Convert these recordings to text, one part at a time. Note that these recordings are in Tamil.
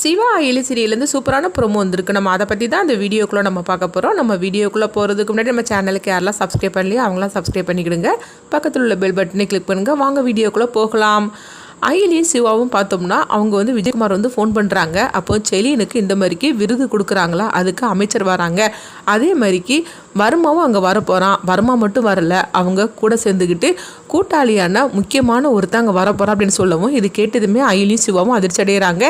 சிவா அயலி சீரியல்லேருந்து சூப்பரான ப்ரோமோ வந்திருக்கு. நம்ம அதை பற்றி தான் அந்த வீடியோக்குள்ளே நம்ம பார்க்க போகிறோம் நம்ம வீடியோக்குள்ளே போகிறதுக்கு முன்னாடி நம்ம சேனலுக்கு யாரெல்லாம் சப்ஸ்கிரைப் பண்ணலையோ அவங்களாம் சப்ஸ்கிரைப் பண்ணிக்கிடுங்க. பக்கத்தில் உள்ள பெல் பட்டனை கிளிக் பண்ணுங்கள் வாங்க வீடியோக்குள்ளே போகலாம். அயலியும் சிவாவும் பார்த்தோம்னா அவங்க வந்து விஜயகுமார் வந்து ஃபோன் பண்ணுறாங்க அப்போ செலியனுக்கு இந்த மாதிரிக்கு விருது கொடுக்குறாங்களா? அதுக்கு அமைச்சர் வராங்க. அதே மாதிரிக்கு வர்மாவும் அங்கே வரப்போகிறான் வர்மா மட்டும் வரல. அவங்க கூட சேர்ந்துக்கிட்டு கூட்டாளியான முக்கியமான ஒருத்தன் அங்கே வரப்போகிறா அப்படின்னு சொல்லவும் இது கேட்டதுமே அயலியும் சிவாவும் அதிர்ச்சி அடைகிறாங்க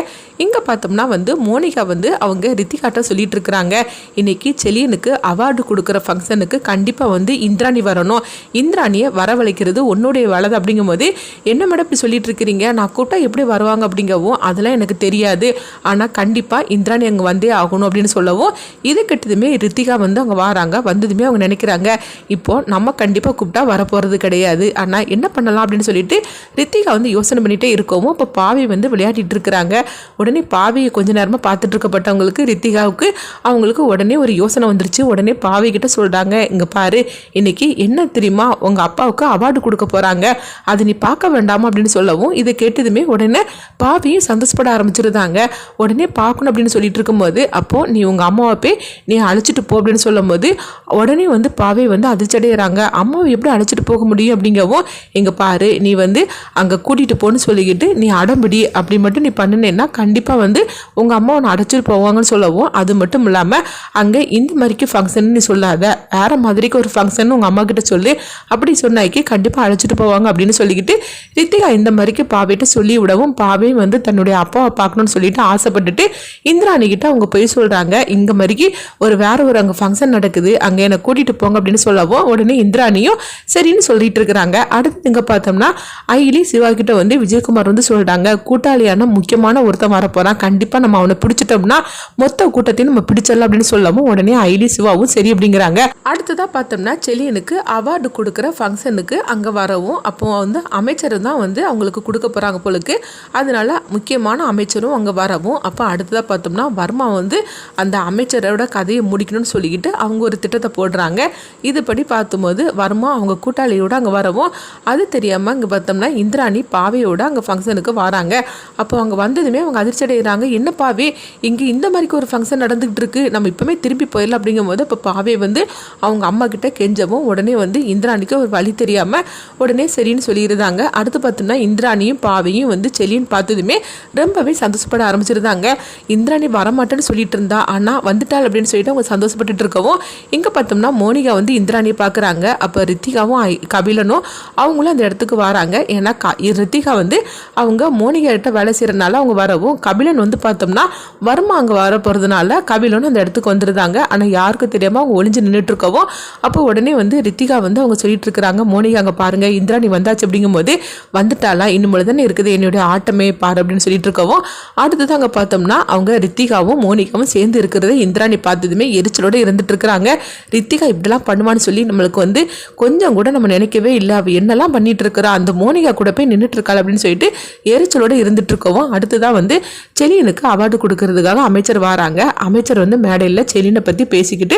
இங்கே பார்த்தோம்னா வந்து மோனிகா வந்து அவங்க ரித்திகாட்ட சொல்லிட்டு இருக்கிறாங்க. இன்னைக்கு செலியனுக்கு அவார்டு கொடுக்குற ஃபங்க்ஷனுக்கு கண்டிப்பாக வந்து இந்திராணி வரணும். இந்திராணியை வரவழைக்கிறது உன்னுடைய வலது அப்படிங்கும்போது என்ன மேடம் இப்படி சொல்லிட்டு இருக்கிறீங்க? நான் கூட்டா எப்படி வருவாங்க? அப்படிங்கவும் அதெல்லாம் எனக்கு தெரியாது. ஆனால் கண்டிப்பாக இந்திராணி அங்கே வந்தே ஆகணும் அப்படின்னு சொல்லவும் இது கெட்டதுமே ரித்திகா வந்து அங்கே வராங்க. வந்ததுமே அவங்க நினைக்கிறாங்க இப்போ நம்ம கண்டிப்பாக கூப்பிட்டா வரப்போகிறது கிடையாது. ஆனால் என்ன பண்ணலாம்? அப்படின்னு சொல்லிட்டு ரித்திகா வந்து யோசனை பண்ணிகிட்டே இருக்கவும் இப்போ பாவி வந்து விளையாடிட்டு இருக்கிறாங்க. உடனே பாவியை கொஞ்ச நேரமாக பார்த்துட்டு இருக்கப்பட்டவங்களுக்கு ரித்திகாவுக்கு அவங்களுக்கு உடனே ஒரு யோசனை வந்துருச்சு. உடனே பாவி கிட்ட சொல்கிறாங்க இங்கே பாரு இன்னைக்கு என்ன தெரியுமா? உங்கள் அப்பாவுக்கு அவார்டு கொடுக்க போகிறாங்க அது நீ பார்க்க வேண்டாமா? அப்படின்னு சொல்லவும் இதை கேட்டதுமே உடனே பாவியும் சந்தோஷப்பட ஆரம்பிச்சிருந்தாங்க. உடனே பார்க்கணும் அப்படின்னு சொல்லிட்டு இருக்கும்போது அப்போது நீ உங்கள் அம்மாவை போய் நீ அழைச்சிட்டு போ அப்படின்னு சொல்லும்போது உடனே வந்து பாவை வந்து அதிர்ச்சி அடைகிறாங்க அம்மாவை எப்படி அழைச்சிட்டு போக முடியும் அப்படிங்கவும் இங்கே பாரு நீ வந்து அங்கே கூட்டிகிட்டு போன்னு சொல்லிக்கிட்டு நீ அடம்பிடி அப்படி மட்டும் நீ பண்ணினேன்னா கண்டிப்பாக வந்து உங்கள் அம்மா உன்னை அடைச்சிட்டு போவாங்கன்னு சொல்லவும் அது மட்டும் இல்லாமல் அங்கே இந்த மாதிரிக்கு ஃபங்க்ஷன் நீ சொல்லாத. வேறு மாதிரிக்கு ஒரு ஃபங்க்ஷன் உங்கள் அம்மா கிட்ட சொல்லு. அப்படி சொன்னாக்கி கண்டிப்பாக அழைச்சிட்டு போவாங்க அப்படின்னு சொல்லிக்கிட்டு ரித்திகா இந்த மாதிரிக்கு பாவைகிட்ட சொல்லி விடவும் பாவை வந்து தன்னுடைய அப்பாவை பார்க்கணும்னு சொல்லிட்டு ஆசைப்பட்டுட்டு இந்திராணிக்கிட்ட அவங்க போய் சொல்கிறாங்க இங்கே மாதிரிக்கு ஒரு வேற ஒரு அங்கே ஃபங்க்ஷன் நடக்குது. அங்கே என்னை கூட்டிகிட்டு போங்க அப்படின்னு சொல்லவும் உடனே இந்திராணியும் சரின்னு சொல்லிட்டு இருக்கிறாங்க. அடுத்து இங்கே பார்த்தோம்னா ஐலி சிவா கிட்ட வந்து விஜயகுமார் வந்து சொல்கிறாங்க கூட்டாளியான முக்கியமான ஒருத்தன் வரப்போகிறான் கண்டிப்பாக நம்ம அவனை பிடிச்சிட்டோம்னா மொத்த கூட்டத்தையும் நம்ம பிடிச்சிடலாம் அப்படின்னு சொல்லவும் உடனே ஐலி சிவாவும் சரி அப்படிங்கிறாங்க. அடுத்ததாக பார்த்தோம்னா செலியனுக்கு அவார்டு கொடுக்குற ஃபங்க்ஷனுக்கு அங்கே வரவும் அப்போ வந்து அமைச்சர் தான் வந்து அவங்களுக்கு கொடுக்க போகிறாங்க போலுக்கு. அதனால முக்கியமான அமைச்சரும் அங்கே வரவும். அப்போ அடுத்ததாக பார்த்தோம்னா வர்மா வந்து அந்த அமைச்சரோட கதையை முடிக்கணும்னு சொல்லிக்கிட்டு அவங்க ஒரு திட்டத்தை போடுறாங்க. இதுபடி பார்த்தும்போது வருமா அவங்க கூட்டாளியோட அங்கே வரவும் அது தெரியாமல் அங்கே பார்த்தோம்னா இந்திராணி பாவையோட அங்கே ஃபங்க்ஷனுக்கு வராங்க. அப்போ அவங்க வந்ததுமே அவங்க அதிர்ச்சி அடைகிறாங்க என்ன பாவே இங்கே இந்த மாதிரிக்கு ஒரு ஃபங்க்ஷன் நடந்துகிட்டு இருக்கு. நம்ம இப்போமே திரும்பி போயிடலாம் அப்படிங்கும்போது இப்போ பாவே வந்து அவங்க அம்மா கிட்ட கெஞ்சவும் உடனே வந்து இந்திராணிக்கு ஒரு வழி தெரியாமல் உடனே சரின்னு சொல்லியிருந்தாங்க அடுத்து பார்த்தோம்னா இந்திராணியும் பாவையும் வந்து செலின்னு பார்த்ததுமே ரொம்பவே சந்தோஷப்பட ஆரம்பிச்சிருந்தாங்க. இந்திராணி வரமாட்டேன்னு சொல்லிட்டு இருந்தா ஆனால் வந்துட்டாள் அப்படின்னு சொல்லிட்டு அவங்க சந்தோஷப்பட்டுட்டு இருக்கவும் இங்கே பார்த்தோம்னா மோனிகா வந்து இந்திராணியை பார்க்குறாங்க. அப்போ ரித்திகாவும் கபிலனும் அவங்களும் அந்த இடத்துக்கு வராங்க. ஏன்னா க ரித்திகா வந்து அவங்க மோனிகா கிட்ட வேலை செய்கிறனால அவங்க வரவும் கபிலன் வந்து பார்த்தோம்னா வர்மா அங்கே வர போகிறதுனால கபிலனும் அந்த இடத்துக்கு வந்துருந்தாங்க. ஆனால் யாருக்கும் தெரியாமல் அவங்க ஒளிஞ்சு நின்றுட்டு இருக்கவும் அப்போ உடனே வந்து ரித்திகா வந்து அவங்க சொல்லிட்டு இருக்கிறாங்க மோனிகா அங்கே பாருங்க இந்திராணி வந்தாச்சு. அப்படிங்கும்போது வந்துட்டாலாம் இன்னும் தானே இருக்குது. என்னுடைய ஆட்டமே பாரு. அப்படின்னு சொல்லிட்டு இருக்கவும் அடுத்தது அங்கே பார்த்தோம்னா அவங்க ரித்திகாவும் மோனிகாவும் சேர்ந்து இருக்கிறத இந்திராணி பார்த்ததுமே எரிச்சலோடு இருந்துட்டு இருக்கிறாங்க ரித்திகா இப்படிலாம் பண்ணுவான்னு சொல்லி நம்மளுக்கு வந்து கொஞ்சம் கூட நம்ம நினைக்கவே இல்லை. அவள் என்னெல்லாம் பண்ணிட்டு இருக்கிறா அந்த மோனிகா கூட போய் நின்றுட்டு இருக்காள் அப்படின்னு சொல்லிட்டு எரிச்சலோட இருந்துட்டு இருக்கவும் அடுத்ததான் வந்து செலியனுக்கு அவார்டு கொடுக்கறதுக்காக அமைச்சர் வராங்க. அமைச்சர் வந்து மேடையில் செலியனை பற்றி பேசிக்கிட்டு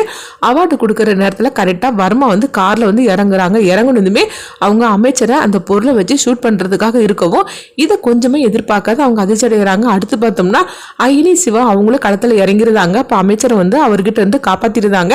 அவார்டு கொடுக்குற நேரத்தில் கரெக்டாக வர்மா வந்து காரில் வந்து இறங்குறாங்க. இறங்குனதுமே அவங்க அமைச்சரை அந்த பொருளை வச்சு ஷூட் பண்ணுறதுக்காக இருக்கவும் இதை கொஞ்சமே எதிர்பார்க்காத அவங்க அதிர்ச்சி அடைகிறாங்க. அடுத்து பார்த்தோம்னா அயிலி சிவா அவங்களும் களத்தில் இறங்கிருந்தாங்க அப்போ அமைச்சரை வந்து அவர்கிட்ட இருந்து காப்பாற்றிருந்தாங்க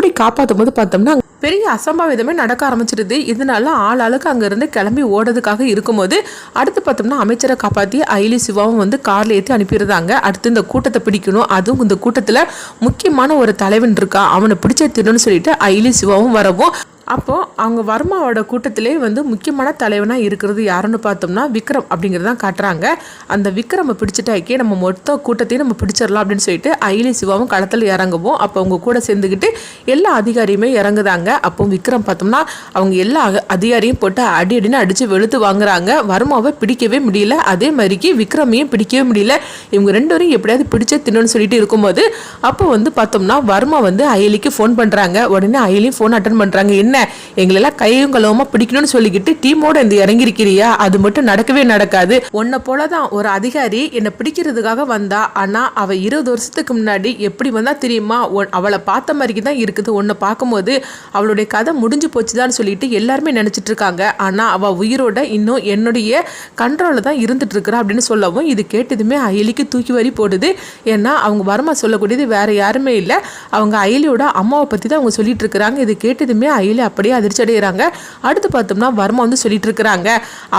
அப்படி காப்பாற்றும் போது பார்த்தோம்னா பெரிய அசம்பாவிதமே நடக்க ஆரம்பிச்சிருது இதனால ஆள் ஆளுக்கு அங்கேருந்து கிளம்பி ஓடுறதுக்காக இருக்கும்போது அடுத்து பார்த்தோம்னா அமைச்சரை காப்பாற்றி அயலி சிவாவும் வந்து காரில் ஏற்றி அனுப்பிடுறாங்க. அடுத்து இந்த கூட்டத்தை பிடிக்கணும். அதுவும் இந்த கூட்டத்தில் முக்கியமான ஒரு தலைவன் இருக்கா அவனை பிடிச்ச திருன்னு சொல்லிட்டு அயலி சிவாவும் வரவும் அப்போது அவங்க வர்மாவோட கூட்டத்திலே வந்து முக்கியமான தலைவனாக இருக்கிறது யாருன்னு பார்த்தோம்னா விக்ரம் அப்படிங்கிறதான் காட்டுறாங்க. அந்த விக்ரமை பிடிச்சிட்டாக்கே நம்ம மொத்த கூட்டத்தையும் நம்ம பிடிச்சிடலாம் அப்படின்னு சொல்லிட்டு அயிலி சிவாவும் களத்தில் இறங்குவோம். அப்போ அவங்க கூட சேர்ந்துக்கிட்டு எல்லா அதிகாரியுமே இறங்குதாங்க அப்போ விக்ரம் பார்த்தோம்னா அவங்க எல்லா அதிகாரியும் போட்டு அடி அடின்னு அடித்து வெளுத்து வாங்குறாங்க. வர்மாவை பிடிக்கவே முடியல. அதே மாதிரிக்கு விக்ரமையும் பிடிக்கவே முடியல. இவங்க ரெண்டு பேரும் எப்படியாவது பிடிச்சே தின்னு சொல்லிட்டு இருக்கும்போது அப்போ வந்து பார்த்தோம்னா வர்மா வந்து அயலிக்கு ஃபோன் பண்ணுறாங்க உடனே அயலியும் ஃபோன் அட்டன் பண்ணுறாங்க என்ன? எங்களெல்லாம் கையும் கலவமா பிடிக்கணும்னு சொல்லிக்கிட்டு டீமோட இந்த இறங்கியிருக்கிறியா? அது மட்டும் நடக்கவே நடக்காது. உன்னை போலதான் ஒரு அதிகாரி என்னை பிடிக்கிறதுக்காக வந்தா ஆனா அவ இருபது வருஷத்துக்கு முன்னாடி எப்படி வந்தா தெரியுமா? அவளை பார்த்த மாதிரிக்கு தான் இருக்குது. உன்னை பார்க்கும்போது அவளுடைய கதை முடிஞ்சு போச்சுதான்னு சொல்லிட்டு எல்லாருமே நினைச்சிட்டு இருக்காங்க. ஆனா அவ உயிரோட இன்னும் என்னுடைய கண்ட்ரோலில் தான் இருந்துட்டு இருக்கிறா அப்படின்னு சொல்லவும் இது கேட்டதுமே அயலிக்கு தூக்கி வரி போடுது. ஏன்னா அவங்க வருமா சொல்லக்கூடியது வேற யாருமே இல்லை. அவங்க அயலியோட அம்மாவை பற்றி தான் அவங்க சொல்லிட்டு இருக்கிறாங்க. இது கேட்டதுமே அயலி அப்படியே அதிர்ச்சி அடைகிறாங்க. அடுத்து பார்த்தோம்னா வர்மா வந்து சொல்லிட்டு இருக்கிறாங்க.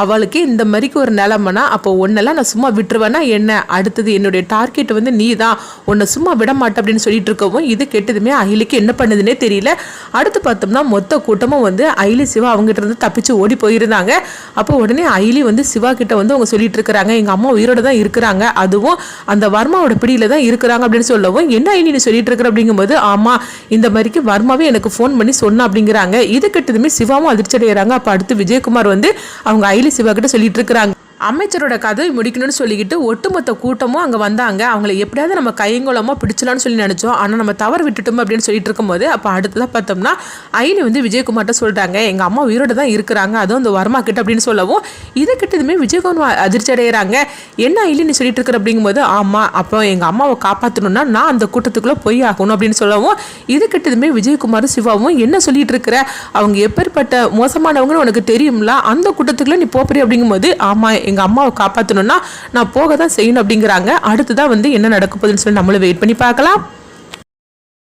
அவளுக்கு இந்த மாதிரிக்கு ஒரு நிலமைனா அப்போ ஒன்னெல்லாம் நான் சும்மா விட்டுருவேன்னா என்ன? அடுத்தது என்னுடைய டார்கெட் வந்து நீ தான் உன்னை சும்மா விட மாட்டேன் அப்படின்னு சொல்லிட்டு இருக்கவும் இது கெட்டதுமே அயலிக்கு என்ன பண்ணுதுன்னே தெரியல. அடுத்து பார்த்தோம்னா மொத்த கூட்டமும் வந்து அயலி சிவா அவங்ககிட்ட இருந்து தப்பிச்சு ஓடி போயிருந்தாங்க. அப்போ உடனே அயலி வந்து சிவா கிட்ட வந்து அவங்க சொல்லிட்டு இருக்கிறாங்க. எங்கள் அம்மா உயிரோட தான் இருக்கிறாங்க. அதுவும் அந்த வர்மாவோட பிடியில தான் இருக்கிறாங்க அப்படின்னு சொல்லவும் என்ன அயிலி நீ சொல்லிட்டு இருக்கிற? அப்படிங்கும்போது ஆமாம் இந்த மாதிரிக்கு வர்மாவே எனக்கு ஃபோன் பண்ணி சொன்னா அப்படிங்கிறாங்க. இது கிட்டதுமே சிவாவும் அதிர்ச்சி அடைகிறாங்க அப்போ அடுத்து விஜயகுமார் வந்து அவங்க ஐலி சிவா கிட்ட சொல்லிட்டு இருக்கிறாங்க. அமைச்சரோட கதை முடிக்கணும்னு சொல்லிக்கிட்டு ஒட்டுமொத்த கூட்டமும் அங்கே வந்தாங்க. அவங்கள எப்படியாவது நம்ம கைங்கோலமாக பிடிச்சலாம்னு சொல்லி நினச்சோம். ஆனால் நம்ம தவறு விட்டுட்டோம் அப்படின்னு சொல்லிட்டு இருக்கும்போது அப்போ அடுத்ததாக பார்த்தோம்னா ஐலி வந்து விஜயகுமார்ட்ட சொல்கிறாங்க எங்கள் அம்மா உயிரோட தான் இருக்கிறாங்க. அதுவும் அந்த வர்மா கிட்ட அப்படின்னு சொல்லவும் இதை கிட்டதுமே விஜயகுமார் அதிர்ச்சி அடைகிறாங்க என்ன ஐலி நீ சொல்லிட்டு இருக்கிற? அப்படிங்கும்போது ஆமாம் அப்போ எங்கள் அம்மாவை காப்பாற்றணும்னா நான் அந்த கூட்டத்துக்குள்ளே போய் ஆகணும். அப்படின்னு சொல்லவும் இது கிட்டதுமே விஜயகுமாரும் சிவாவும் என்ன சொல்லிட்டு இருக்கிற? அவங்க எப்பேற்பட்ட மோசமானவங்கன்னு உனக்கு தெரியும்ல? அந்த கூட்டத்துக்குள்ளே நீ போப்பறி அப்படிங்கும்போது ஆமாம் எங்க அம்மாவை காப்பாற்றணும்னா நான் போக தான் செய்யணும் அப்படிங்கிறாங்க. அடுத்ததான் வந்து என்ன நடக்க போகுதுன்னு சொல்லி நம்மளும் வெயிட் பண்ணி பார்க்கலாம்.